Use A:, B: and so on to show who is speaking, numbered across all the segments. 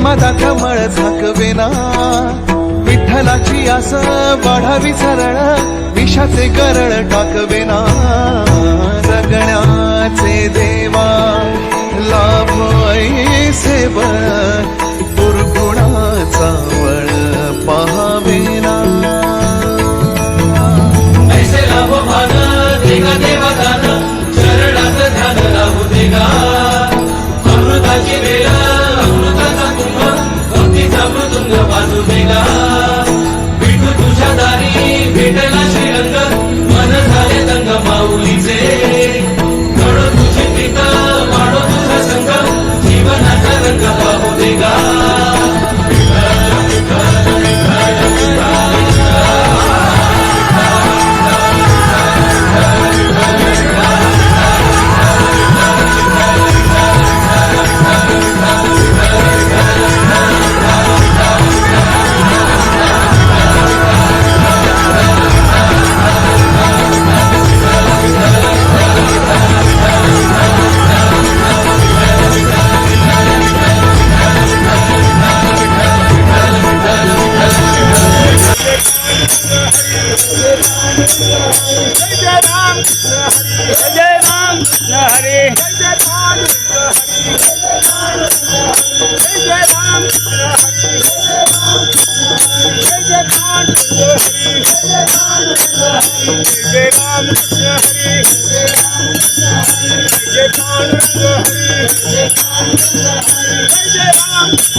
A: उन्मादाचा मळ झाकवेना. विठ्ठलाची आस वाढावी सरळ विषाचे करळ टाकवेना. जगण्याचे देवा लाभ ऐसे
B: जय राम हरी जय राम हरे जय राम हरी जय जय राम हरी जय जय राम हरी जय राम हरी जय राम हरी जय जय राम हरी जय जय राम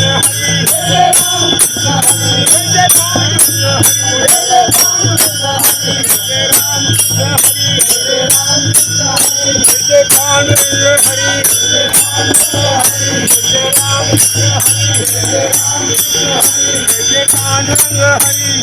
B: जय जय हरी जय राम हरी